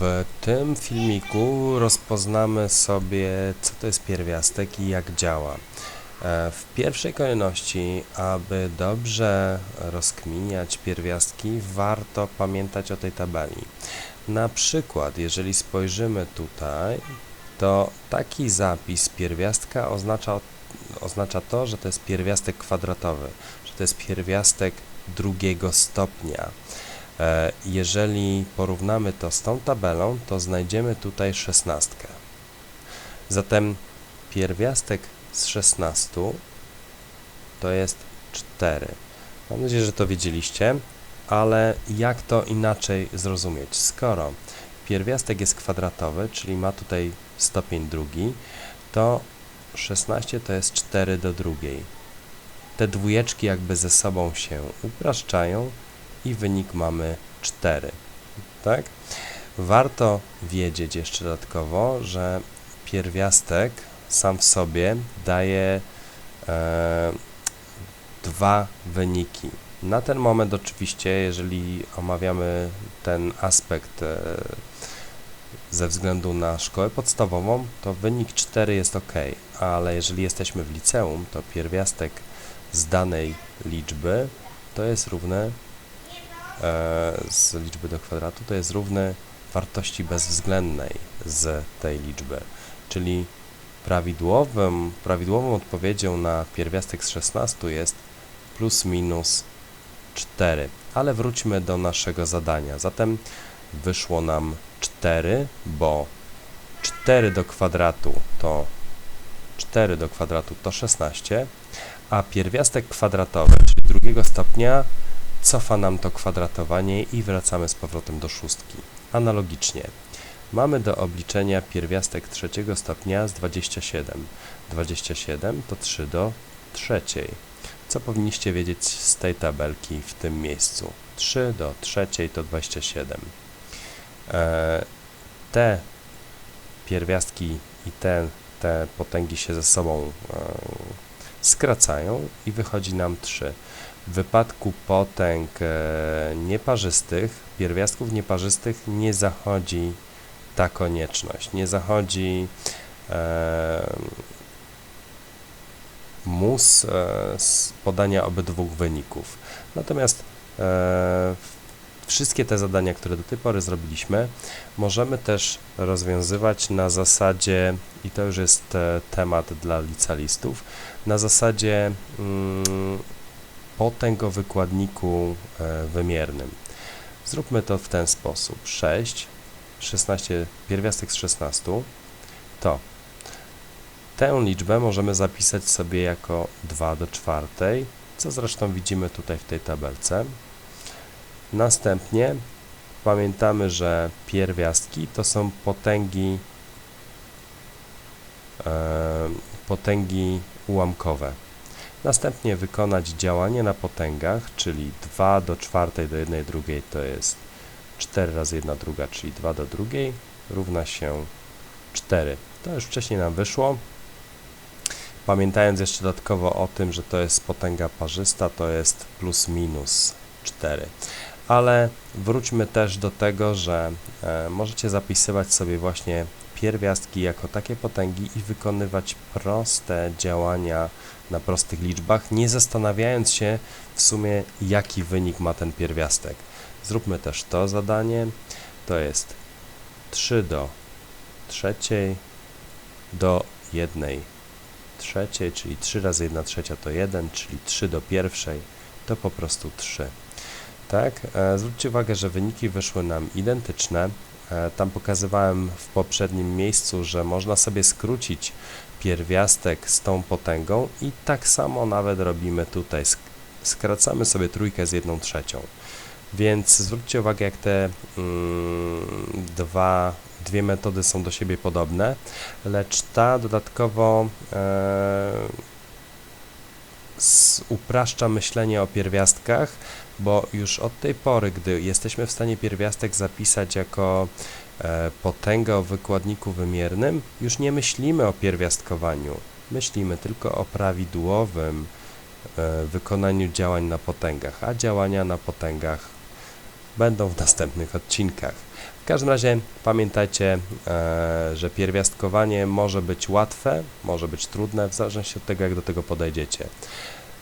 W tym filmiku rozpoznamy sobie, co to jest pierwiastek i jak działa. E, W pierwszej kolejności, aby dobrze rozkminiać pierwiastki, warto pamiętać o tej tabeli. Na przykład, jeżeli spojrzymy tutaj, to taki zapis pierwiastka oznacza, oznacza to, że to jest pierwiastek kwadratowy, że to jest pierwiastek drugiego stopnia. E, Jeżeli porównamy to z tą tabelą, to znajdziemy tutaj szesnastkę. Zatem pierwiastek z 16 to jest 4. Mam nadzieję, że to wiedzieliście, ale jak to inaczej zrozumieć? Skoro pierwiastek jest kwadratowy, czyli ma tutaj stopień drugi, to 16 to jest 4 do drugiej. Te dwójeczki jakby ze sobą się upraszczają i wynik mamy 4. Tak? Warto wiedzieć jeszcze dodatkowo, że pierwiastek sam w sobie daje e, dwa wyniki. Na ten moment oczywiście, jeżeli omawiamy ten aspekt e, ze względu na szkołę podstawową, to wynik 4 jest ok, ale jeżeli jesteśmy w liceum, to pierwiastek z danej liczby to jest równy e, z liczby do kwadratu to jest równy wartości bezwzględnej z tej liczby, czyli prawidłowym, prawidłową odpowiedzią na pierwiastek z 16 jest plus minus 4. Ale wróćmy do naszego zadania. Zatem wyszło nam 4, bo 4 do kwadratu to 4 do kwadratu to 16, a pierwiastek kwadratowy, czyli drugiego stopnia, cofa nam to kwadratowanie i wracamy z powrotem do szóstki. Analogicznie mamy do obliczenia pierwiastek trzeciego stopnia z 27. 27 to 3 do trzeciej. Co powinniście wiedzieć z tej tabelki w tym miejscu? 3 do trzeciej to 27. E, te pierwiastki i te, te potęgi się ze sobą e, skracają i wychodzi nam 3. W wypadku potęg e, nieparzystych, pierwiastków nieparzystych nie zachodzi ta konieczność, nie zachodzi e, mus e, z podania obydwu wyników. Natomiast e, wszystkie te zadania, które do tej pory zrobiliśmy, możemy też rozwiązywać na zasadzie, i to już jest e, temat dla licealistów, na zasadzie mm, potęg o wykładniku e, wymiernym. Zróbmy to w ten sposób. 6, 16, pierwiastek z 16 to tę liczbę możemy zapisać sobie jako 2 do czwartej, co zresztą widzimy tutaj w tej tabelce. Następnie pamiętamy, że pierwiastki to są potęgi e, potęgi ułamkowe. Następnie wykonać działanie na potęgach, czyli 2 do czwartej do 1 drugiej to jest 4 razy 1 druga, czyli 2 do drugiej równa się 4. To już wcześniej nam wyszło. Pamiętając jeszcze dodatkowo o tym, że to jest potęga parzysta, to jest plus minus 4. Ale wróćmy też do tego, że e, możecie zapisywać sobie właśnie pierwiastki jako takie potęgi i wykonywać proste działania na prostych liczbach, nie zastanawiając się w sumie, jaki wynik ma ten pierwiastek. Zróbmy też to zadanie. To jest 3 do trzeciej do 1 trzeciej, czyli 3 razy 1 trzecia to 1, czyli 3 do pierwszej to po prostu 3. Tak, e, zwróćcie uwagę, że wyniki wyszły nam identyczne. E, tam pokazywałem w poprzednim miejscu, że można sobie skrócić pierwiastek z tą potęgą i tak samo nawet robimy tutaj. Sk skracamy sobie trójkę z 1 trzecią. Więc zwróćcie uwagę, jak te mm, dwa, dwie metody są do siebie podobne, lecz ta dodatkowo e, upraszcza myślenie o pierwiastkach, bo już od tej pory, gdy jesteśmy w stanie pierwiastek zapisać jako e, potęgę o wykładniku wymiernym, już nie myślimy o pierwiastkowaniu, myślimy tylko o prawidłowym e, wykonaniu działań na potęgach, a działania na potęgach będą w następnych odcinkach. W każdym razie pamiętajcie, e, że pierwiastkowanie może być łatwe, może być trudne, w zależności od tego, jak do tego podejdziecie.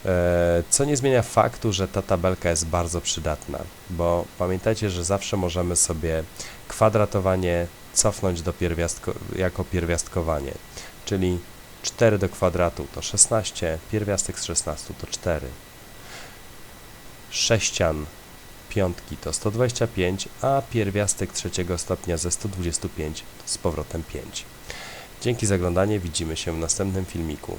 E, Co nie zmienia faktu, że ta tabelka jest bardzo przydatna, bo pamiętajcie, że zawsze możemy sobie kwadratowanie cofnąć do pierwiastko, jako pierwiastkowanie, czyli 4 do kwadratu to 16, pierwiastek z 16 to 4. Sześcian piątki to 125, a pierwiastek trzeciego stopnia ze 125 to z powrotem 5. Dzięki za oglądanie, widzimy się w następnym filmiku.